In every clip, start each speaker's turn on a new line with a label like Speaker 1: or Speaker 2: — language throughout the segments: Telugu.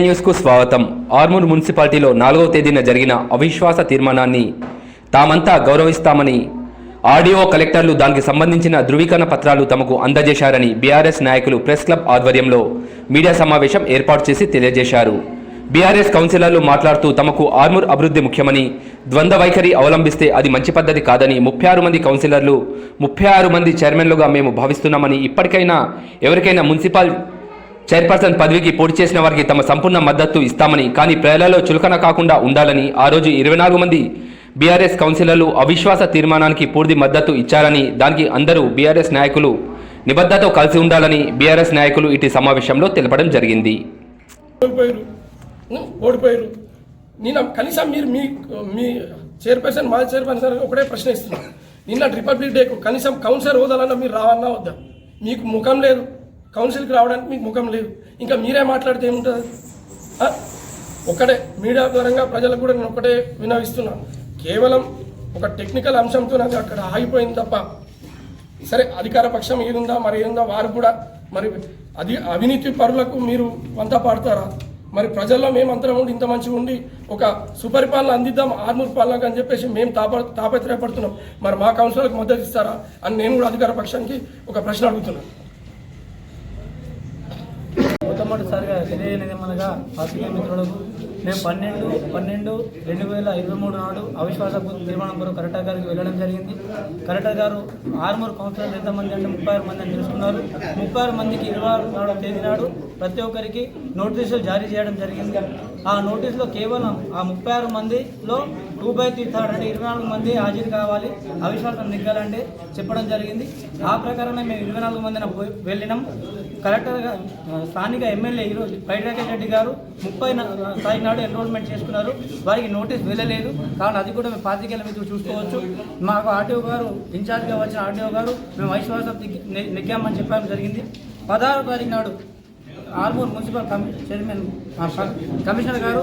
Speaker 1: న్యూస్కు స్వాగతం. ఆర్మూర్ మున్సిపాలిటీలో నాలుగవ తేదీన జరిగిన అవిశ్వాస తీర్మానాన్ని తామంతా గౌరవిస్తామని ఆర్డీఓ కలెక్టర్లు దానికి సంబంధించిన ధృవీకరణ పత్రాలు తమకు అందజేశారని బీఆర్ఎస్ నాయకులు ప్రెస్ క్లబ్ ఆధ్వర్యంలో మీడియా సమావేశం ఏర్పాటు చేసి తెలియజేశారు. బీఆర్ఎస్ కౌన్సిలర్లు మాట్లాడుతూ తమకు ఆర్మూర్ అభివృద్ధి ముఖ్యమని ద్వంద్వ వైఖరి అవలంబిస్తే అది మంచి పద్ధతి కాదని ముప్పై ఆరు మంది కౌన్సిలర్లు ముప్పై ఆరు మంది చైర్మన్లుగా మేము భావిస్తున్నామని ఇప్పటికైనా ఎవరికైనా మున్సిపల్ చైర్పర్సన్ పదవికి పోటీ చేసిన వారికి తమ సంపూర్ణ మద్దతు ఇస్తామని కానీ ప్రజలలో చులకన కాకుండా ఉండాలని ఆ రోజు ఇరవై నాలుగు మంది బీఆర్ఎస్ కౌన్సిలర్లు అవిశ్వాస తీర్మానానికి పూర్తి మద్దతు ఇచ్చారని దానికి అందరూ బీఆర్ఎస్ నాయకులు నిబద్ధతో కలిసి ఉండాలని బీఆర్ఎస్ నాయకులు ఇటు సమావేశంలో తెలపడం జరిగింది.
Speaker 2: ఓడిపోయారు నిన్న ఓడిపోయారు నేను కనీసం మీరు మీ మీ చైర్పర్సన్ మా చైర్పర్సన్ ఒకటే ప్రశ్న ఇస్తున్నాను నిన్న రిపబ్లిక్ డేకు కనీసం కౌన్సిలర్ హోదాలన్నా మీరు రావన్నా వద్దా? మీకు ముఖం లేదు. కౌన్సిల్కి రావడానికి మీకు ముఖం లేదు. ఇంకా మీరే మాట్లాడితే ఏముంటుంది? ఒకటే మీడియా పరంగా ప్రజలకు కూడా నేను ఒకటే వినవిస్తున్నాను కేవలం ఒక టెక్నికల్ అంశంతో నాకు అక్కడ ఆగిపోయింది తప్ప సరే అధికార పక్షం ఏదుందా మరి ఏదుందా వారు కూడా మరి అది అవినీతి పరులకు మీరు వంత పాడతారా? మరి ప్రజల్లో మేము అంతరం ఉండి ఇంత మంచిగా ఉండి ఒక సుపరిపాలన అందిద్దాం ఆర్మూర్ పాలనకు అని చెప్పేసి మేము తాప తాపత్రయపడుతున్నాం. మరి మా కౌన్సిలర్కి మద్దతు ఇస్తారా? అని నేను కూడా అధికార పక్షానికి ఒక ప్రశ్న అడుగుతున్నాను
Speaker 3: మొట్టమొదటిసారిగా తెలియనిది మనగా రాజకీయ మిత్రులకు మేము పన్నెండు పన్నెండు రెండు వేల ఇరవై మూడు నాడు అవిశ్వాస తీర్మానం కొరకు కలెక్టర్ గారికి వెళ్ళడం జరిగింది. కలెక్టర్ గారు ఆరుమూరు కౌన్సిలర్లు ఎంతమంది అంటే ముప్పై ఆరు మంది అని తెలుసుకున్నారు. ముప్పై ఆరు మందికి ఇరవై ఆరు నాడు తేదీ నాడు ప్రతి ఒక్కరికి నోటీసులు జారీ చేయడం జరిగింది. ఆ నోటీసులో కేవలం ఆ ముప్పై ఆరు మందిలో టూ బై త్రీ థర్డ్ అంటే ఇరవై నాలుగు మంది హాజరు కావాలి. అవిశ్వాసం నెగ్గాలంటే చెప్పడం జరిగింది. ఆ ప్రకారమే మేము ఇరవై నాలుగు మందిన పోయి- వెళ్ళినాం. కలెక్టర్ స్థానిక ఎమ్మెల్యే ఈరోజు పైడి రెడ్డి గారు ముప్పై తారీఖు నాడు ఎన్రోల్మెంట్ చేసుకున్నారు. వారికి నోటీస్ వెళ్ళలేదు. కావున అది కూడా మేము పాతికేళ్ళ మీద చూసుకోవచ్చు. మాకు ఆర్టీఓ గారు ఇన్ఛార్జ్గా వచ్చిన ఆర్టీఓ గారు మేము అవిశ్వాసం నెగ్గామని చెప్పడం జరిగింది. పదహారు తారీఖు నాడు ఆర్మూర్ మున్సిపల్ చైర్మన్ కమిషనర్ గారు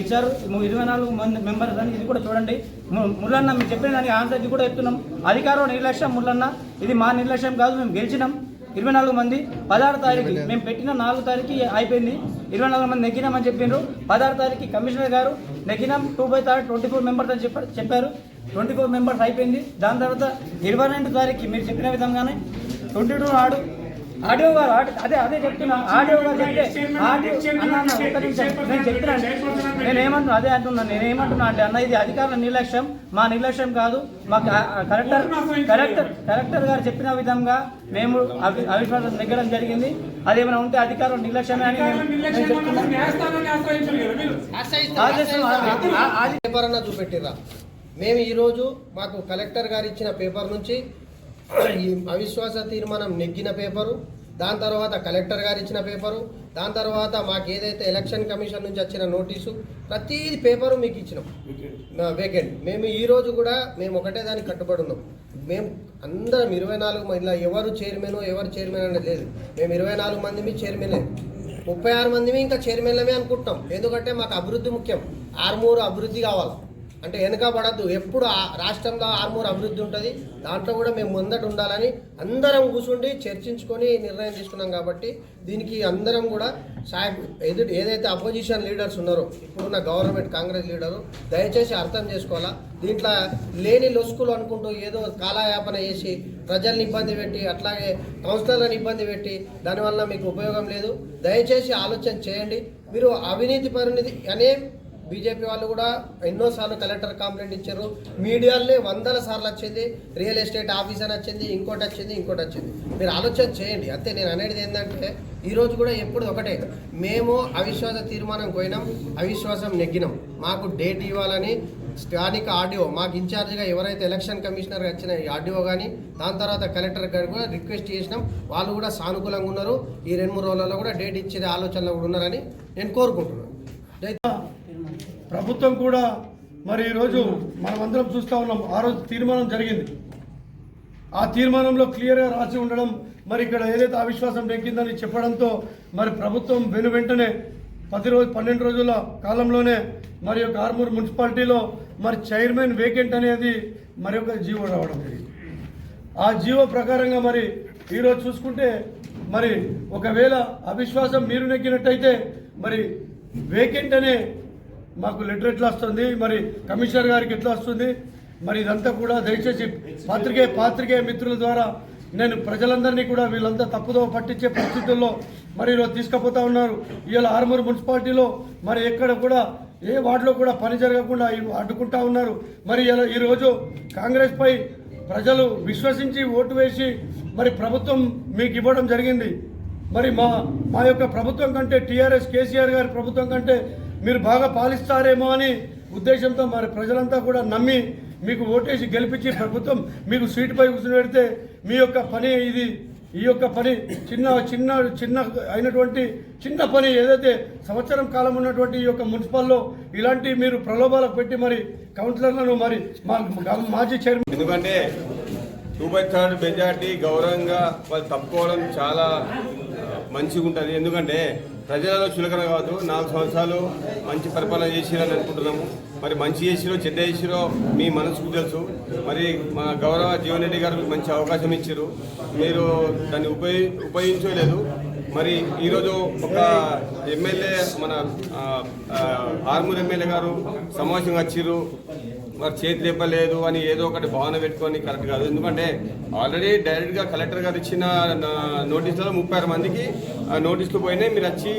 Speaker 3: ఇచ్చారు. ఇరవై నాలుగు మంది మెంబర్స్ అని ఇది కూడా చూడండి. ముళ్ళన్న మేము మీరు చెప్పిన దానికి ఆన్సర్ కూడా ఎత్తున్నాం అధికారం నిర్లక్ష్యం ముళ్ళన్న ఇది మా నిర్లక్ష్యం కాదు మేము గెలిచినాం. ఇరవై నాలుగు మంది పదహారు తారీఖు మేము పెట్టిన నాలుగు తారీఖు అయిపోయింది. ఇరవై నాలుగు మంది నెగ్గినామని చెప్పిండ్రు పదహారు తారీఖు కమిషనర్ గారు నెగ్గినాం. Two by third twenty four members అని చెప్పారు చెప్పారు. ట్వంటీ ఫోర్ మెంబర్స్ అయిపోయింది. దాని తర్వాత ఇరవై రెండు తారీఖు మీరు చెప్పిన విధంగానే ట్వంటీ టూ నాడు ఆడియో గారు అదే అదే చెప్తున్నా. ఆడియో గారు చెప్తే ఆడియో అన్న అన్న ఒక్క నిమిషం. నేను చెప్తున్నాను నేను ఏమంటున్నా అదే అంటున్నా. నేను ఏమంటున్నా అంటే అన్న ఇది అధికారుల నిర్లక్ష్యం. మా నిర్లక్ష్యం కాదు. మా కలెక్టర్ కలెక్టర్ కలెక్టర్ గారు చెప్పిన విధంగా మేము అవి- అవిశ్వాసం నెగ్గడం జరిగింది. అదేమైనా ఉంటే అధికారుల నిర్లక్ష్యమే అని
Speaker 4: పేపర్ అన్న చూపెట్టిర్రా. మేము ఈరోజు మాకు కలెక్టర్ గారు ఇచ్చిన పేపర్ నుంచి ఈ అవిశ్వాస తీర్మానం నెగ్గిన పేపరు దాని తర్వాత కలెక్టర్ గారు ఇచ్చిన పేపరు దాని తర్వాత మాకు ఏదైతే ఎలక్షన్ కమిషన్ నుంచి వచ్చిన నోటీసు ప్రతిది పేపరు మీకు ఇచ్చినాం. వేకెంట్ మేము ఈ రోజు కూడా మేము ఒకటే దానికి కట్టుబడి ఉన్నాం. మేము అందరం ఇరవై నాలుగు ఇలా ఎవరు చైర్మన్ ఎవరు చైర్మన్ అనేది లేదు. మేము ఇరవై నాలుగు మంది మీ చైర్మన్. ముప్పై ఆరు మందిమి ఇంకా చైర్మన్లమే అనుకుంటున్నాం. ఎందుకంటే మాకు అభివృద్ధి ముఖ్యం. ఆర్మూరు అభివృద్ధి కావాలి. అంటే వెనుకబడద్దు. ఎప్పుడు ఆ రాష్ట్రంలో ఆర్మూర్ అభివృద్ధి ఉంటుంది దాంట్లో కూడా మేము ముందట ఉండాలని అందరం కూర్చుండి చర్చించుకొని నిర్ణయం తీసుకున్నాం కాబట్టి దీనికి అందరం కూడా సాయ ఎదుటి ఏదైతే అపోజిషన్ లీడర్స్ ఉన్నారో ఇప్పుడున్న గవర్నమెంట్ కాంగ్రెస్ లీడరు దయచేసి అర్థం చేసుకోవాలా? దీంట్లో లేని లొసుకులు అనుకుంటూ ఏదో కాలయాపన చేసి ప్రజల్ని ఇబ్బంది పెట్టి అట్లాగే సంస్థలను ఇబ్బంది పెట్టి దానివల్ల మీకు ఉపయోగం లేదు. దయచేసి ఆలోచన చేయండి. మీరు అవినీతి పరిణితి అనే బీజేపీ వాళ్ళు కూడా ఎన్నోసార్లు కలెక్టర్ కంప్లైంట్ ఇచ్చారు. మీడియాలో వందల సార్లు వచ్చింది రియల్ ఎస్టేట్ ఆఫీస్ అని వచ్చింది ఇంకోటి వచ్చింది ఇంకోటి వచ్చింది మీరు ఆలోచన చేయండి. అంతే నేను అనేది ఏంటంటే ఈరోజు కూడా ఎప్పుడు ఒకటే. మేము అవిశ్వాస తీర్మానం పోయినాం అవిశ్వాసం నెగ్గినాం. మాకు డేట్ ఇవ్వాలని స్థానిక ఆర్డీఓ మాకు ఇన్ఛార్జ్గా ఎవరైతే ఎలక్షన్ కమిషనర్ వచ్చిన ఆర్డీఓ కానీ దాని తర్వాత కలెక్టర్ గారు కూడా రిక్వెస్ట్ చేసినాం. వాళ్ళు కూడా సానుకూలంగా ఉన్నారు. ఈ రెండు మూడు రోజులలో కూడా డేట్ ఇచ్చే ఆలోచనలో కూడా ఉన్నారని నేను కోరుకుంటున్నాను.
Speaker 2: ప్రభుత్వం కూడా మరి ఈరోజు మనమందరం చూస్తూ ఉన్నాం ఆ రోజు తీర్మానం జరిగింది. ఆ తీర్మానంలో క్లియర్గా రాసి ఉండడం మరి ఇక్కడ ఏదైతే అవిశ్వాసం పెంకిందని చెప్పడంతో మరి ప్రభుత్వం వెను వెంటనే పది రోజు పన్నెండు రోజుల కాలంలోనే మరి యొక్క ఆర్మూర్ మున్సిపాలిటీలో మరి చైర్మన్ వేకెంట్ అనేది మరి ఒక జీవో రావడం జరిగింది. ఆ జీవో ప్రకారంగా మరి ఈరోజు చూసుకుంటే మరి ఒకవేళ అవిశ్వాసం మీరు నెగ్గినట్టయితే మరి
Speaker 5: వేకెంట్ అనే మాకు లెటర్ ఎట్లా వస్తుంది? మరి కమిషనర్ గారికి ఎట్లా వస్తుంది? మరి ఇదంతా కూడా దయచేసి పాత్రికే పాత్రికేయ మిత్రుల ద్వారా నేను ప్రజలందరినీ కూడా వీళ్ళంతా తప్పుదో పట్టించే పరిస్థితుల్లో మరి ఈరోజు తీసుకుపోతా ఉన్నారు. ఇవాళ ఆర్మూరు మున్సిపాలిటీలో మరి ఎక్కడ కూడా ఏ వార్డులో కూడా పని జరగకుండా అడ్డుకుంటా ఉన్నారు. మరి ఇలా ఈరోజు కాంగ్రెస్ పై ప్రజలు విశ్వసించి ఓటు వేసి మరి ప్రభుత్వం మీకు ఇవ్వడం జరిగింది. మరి మా మా యొక్క ప్రభుత్వం కంటే టీఆర్ఎస్ కేసీఆర్ గారి ప్రభుత్వం కంటే మీరు బాగా పాలిస్తారేమో అని ఉద్దేశంతో మరి ప్రజలంతా కూడా నమ్మి మీకు ఓటేసి గెలిపించి ప్రభుత్వం మీకు సీటుపై కూర్చుని పెడితే మీ యొక్క పని ఇది ఈ యొక్క పని చిన్న చిన్న చిన్న అయినటువంటి చిన్న పని ఏదైతే సంవత్సరం కాలం ఉన్నటువంటి ఈ యొక్క మున్సిపల్లో ఇలాంటి మీరు ప్రలోభాలకు పెట్టి మరి కౌన్సిలర్లను మరి మా మాజీ చైర్మన్
Speaker 6: ఎందుకంటే టూ బై థర్డ్ మెజార్టీ గౌరవంగా వాళ్ళు తప్పుకోవడం చాలా మంచిగా ఉంటుంది. ఎందుకంటే ప్రజలలో చులకన కాదు నాలుగు సంవత్సరాలు మంచి పరిపాలన చేసిరని అనుకుంటున్నాము మరి మంచి చేసిరో చెడ్డ చేసిరో మీ మనసుకు తెలుసు. మరి మా గౌరవ జీవన్ రెడ్డి గారు మంచి అవకాశం ఇచ్చారు మీరు దాన్ని ఉపయోగి ఉపయోగించలేదు. మరి ఈరోజు ఒక ఎమ్మెల్యే మన ఆర్మూర్ ఎమ్మెల్యే గారు సమావేశంగా వచ్చిర్రు. మరి చేతి లేపలేదు అని ఏదో ఒకటి భావన పెట్టుకొని కరెక్ట్ కాదు. ఎందుకంటే ఆల్రెడీ డైరెక్ట్గా కలెక్టర్ గారు ఇచ్చిన నోటీసులలో ముప్పై ఆరు మందికి నోటీసులు పోయినాయి. మీరు వచ్చి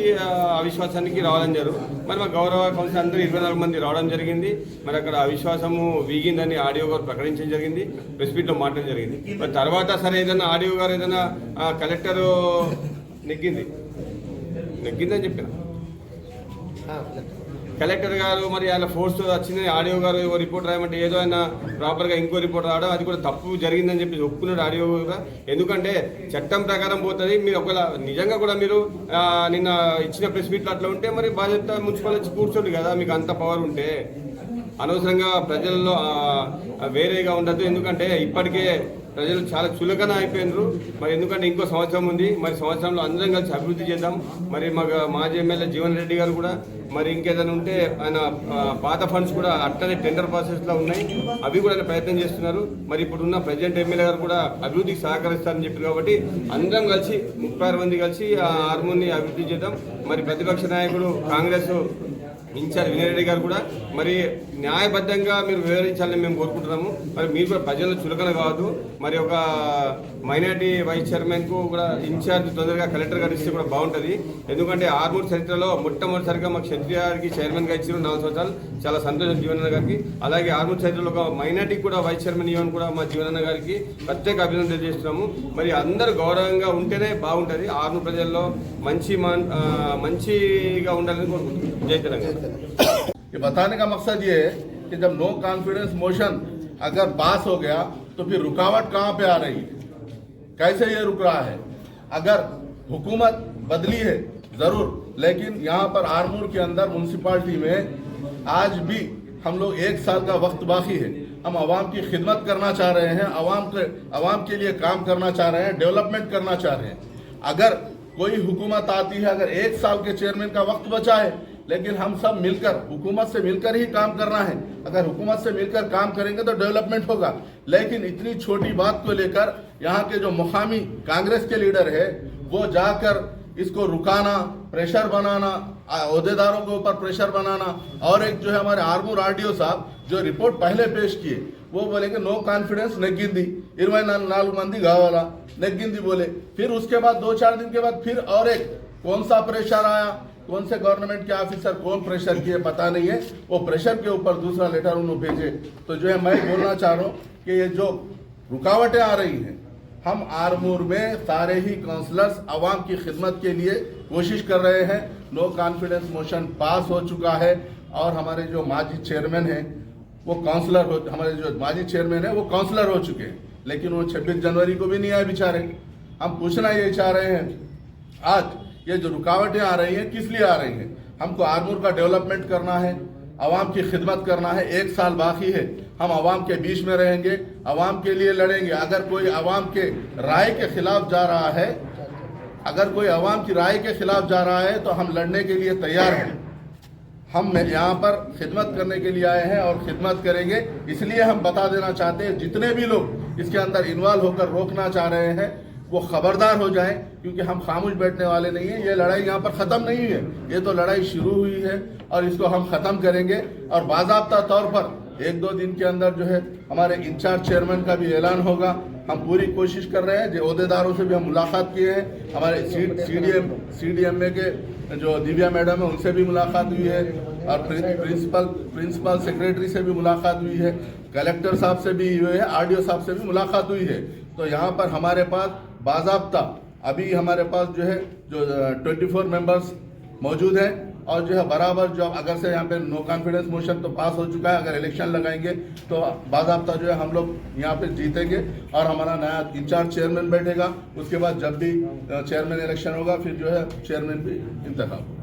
Speaker 6: అవిశ్వాసానికి రావడం జరుగు మరి మా గౌరవ కౌన్సిల్ అందరూ ఇరవై నాలుగు మంది రావడం జరిగింది. మరి అక్కడ అవిశ్వాసము వీగిందని ఆడియో గారు ప్రకటించడం జరిగింది. ప్రెస్ మీట్లో మాట్లాడడం జరిగింది. మరి తర్వాత సరే ఏదైనా ఆడియో గారు ఏదైనా కలెక్టరు కలెక్టర్ నెగ్గింది. నెగ్గిందని చెప్పిన? కలెక్టర్ గారు మరి ఆయన ఫోర్స్ వచ్చింది ఆడియో గారు ఏవో రిపోర్ట్ రాయమంటే ఏదో ఆయన ప్రాపర్గా ఇంకో రిపోర్ట్ రావడం అది కూడా తప్పు జరిగిందని చెప్పి ఒప్పుకున్నాడు ఆడియో కూడా. ఎందుకంటే చట్టం ప్రకారం పోతుంది మీరు ఒకవేళ నిజంగా కూడా మీరు నిన్న ఇచ్చిన ప్రెస్ మీట్లు అట్లా ఉంటే మరి బాధ్యత మున్సిపల్ వచ్చి కూర్చోండి కదా మీకు అంత పవర్ ఉంటే. అనవసరంగా ప్రజల్లో వేరేగా ఉండదు ఎందుకంటే ఇప్పటికే ప్రజలు చాలా చులకన అయిపోయినారు. మరి ఎందుకంటే ఇంకో సంవత్సరం ఉంది. మరి సంవత్సరంలో అందరం కలిసి అభివృద్ధి చేద్దాం. మరి మా మాజీ ఎమ్మెల్యే జీవన్ రెడ్డి గారు కూడా మరి ఇంకేదైనా ఉంటే ఆయన పాత ఫండ్స్ కూడా అట్టనే టెండర్ ప్రాసెస్లో ఉన్నాయి. అవి కూడా ఆయన ప్రయత్నం చేస్తున్నారు. మరి ఇప్పుడున్న ప్రజెంట్ ఎమ్మెల్యే గారు కూడా అభివృద్ధికి సహకరిస్తారని చెప్పారు కాబట్టి అందరం కలిసి ముప్పై ఆరు మంది కలిసి ఆ హార్మోన్ని అభివృద్ధి చేద్దాం. మరి ప్రతిపక్ష నాయకుడు కాంగ్రెస్ ఇన్ఛార్జ్ వినయరెడ్డి గారు కూడా మరి న్యాయబద్ధంగా మీరు వివరించాలని మేము కోరుకుంటున్నాము. మరి మీరు కూడా ప్రజల్లో చులకన కావద్దు. మరి ఒక మైనార్టీ వైస్ చైర్మన్కు కూడా ఇన్ఛార్జ్ తొందరగా కలెక్టర్ గారు ఇస్తే కూడా బాగుంటుంది. ఎందుకంటే ఆర్మూర్ చరిత్రలో మొట్టమొదటిసారిగా మాకు క్షత్రియ గారికి చైర్మన్గా నాలుగు సంవత్సరాలు చాలా సంతోషం జీవనన్న గారికి. అలాగే ఆర్మూర్ చరిత్రలో ఒక మైనార్టీకి కూడా వైస్ చైర్మన్ ఇవ్వని కూడా మా జీవనన్న గారికి ప్రత్యేక అభినందన తెలియజేస్తున్నాము. మరి అందరూ గౌరవంగా ఉంటేనే బాగుంటుంది. ఆర్మూర్ ప్రజల్లో మంచి మంచిగా ఉండాలని కోరుకుంటున్నాం జై తెలంగాణ.
Speaker 7: ये बताने का मकसद ये है कि जब नो कॉन्फिडेंस मोशन अगर पास हो गया तो फिर रुकावट कहाँ पे आ रही है? कैसे ये रुक रहा है? अगर हुकूमत बदली है, ज़रूर, लेकिन यहाँ पर आरमूर के अंदर म्यूनसिपालिटी में आज भी हम लोग एक साल का वक्त बाकी है। हम आवाम की खिदमत करना चाह रहे हैं, आवाम के आवाम के लिए काम करना चाह रहे हैं डेवलपमेंट करना चाह रहे हैं। अगर कोई हुकूमत आती है, अगर एक साल के चेयरमैन का वक्त बचा है लेकिन हम सब मिलकर, हुकूमत से मिलकर ही काम करना है। अगर हुकूमत से मिलकर काम करेंगे तो डेवलपमेंट होगा। लेकिन इतनी छोटी बात को लेकर यहाँ के जो मुकामी कांग्रेस के लीडर है, वो जाकर इसको रुकाना, प्रेशर बनाना अहदेदारों के ऊपर प्रेशर बनाना, और एक जो है हमारे आर्मू आर साहब, जो रिपोर्ट पहले पेश किए, वो बोले कि नो कॉन्फिडेंस नगिंदी इरवै नाल मंदी गावाला नगिंदी बोले। फिर उसके बाद, दो चार दिन के बाद फिर और एक कौन सा प्रेशर आया? कौन से गवर्नमेंट के ऑफिसर कौन प्रेशर किए? पता नहीं है। वो प्रेशर के ऊपर दूसरा लेटर उन्होंने भेजे। तो जो है, मैं बोलना चाह रहा हूँ कि ये जो रुकावटें आ रही हैं, हम आरमूर में सारे ही काउंसलर्स आवाम की खिदमत के लिए कोशिश कर रहे हैं। नो कॉन्फिडेंस मोशन पास हो चुका है। और हमारे जो माजी चेयरमैन हैं, वो काउंसलर हो, हमारे जो माजी चेयरमैन है, वो काउंसलर हो चुके हैं। लेकिन वो 26 जनवरी को भी नहीं आए बेचारे। हम पूछना ये चाह रहे हैं, आज ये जो रुकावटें आ रही हैं, किस लिए आ रही हैं? हमको आरमूर का डेवलपमेंट करना है आवाम की खिदमत करना है, एक साल बाकी है, हम आवाम के बीच में रहेंगे आवाम के लिए लड़ेंगे। अगर कोई आवाम के राय के खिलाफ जा रहा है, अगर कोई आवाम की राय के खिलाफ जा रहा है तो हम लड़ने के लिए तैयार हैं। हम यहाँ पर खिदमत करने के लिए आए हैं और खिदमत करेंगे। इसलिए हम बता देना चाहते हैं, जितने भी लोग इसके अंदर इन्वॉल्व होकर रोकना चाह रहे हैं वो खबरदार हो जाए, क्योंकि हम खामोश बैठने वाले नहीं हैं। ये लड़ाई यहाँ पर ख़त्म नहीं है। ये तो लड़ाई शुरू हुई है और इसको हम ख़त्म करेंगे। और बाजाबता तौर पर एक दो दिन के अंदर जो है हमारे इंचार्ज चेयरमैन का भी ऐलान होगा। हम पूरी कोशिश कर रहे हैं, जो अहदेदारों से भी हम मुलाकात किए हैं। हमारे C D M, C D M ए के जो दिव्या मैडम है, उनसे भी मुलाकात हुई है। और प्रिं- प्रिंसिपल प्रिंसिपल सेक्रेटरी से भी मुलाकात हुई है, कलेक्टर साहब से भी हुई है, आरडीओ साहब से भी मुलाकात हुई है। तो यहाँ पर हमारे पास बाजाबता, अभी हमारे पास जो है, जो ट्वेंटी फोर मेंबर्स मौजूद हैं और जो है बराबर जो अगर से यहाँ पे नो कॉन्फिडेंस मोशन तो पास हो चुका है, अगर इलेक्शन लगाएँगे तो बाजाबता जो है हम लोग यहाँ पे जीतेंगे और हमारा नया इंचार्ज चेयरमैन बैठेगा, उसके बाद जब भी चेयरमैन इलेक्शन होगा, फिर जो है चेयरमैन भी इंतखाब होगा।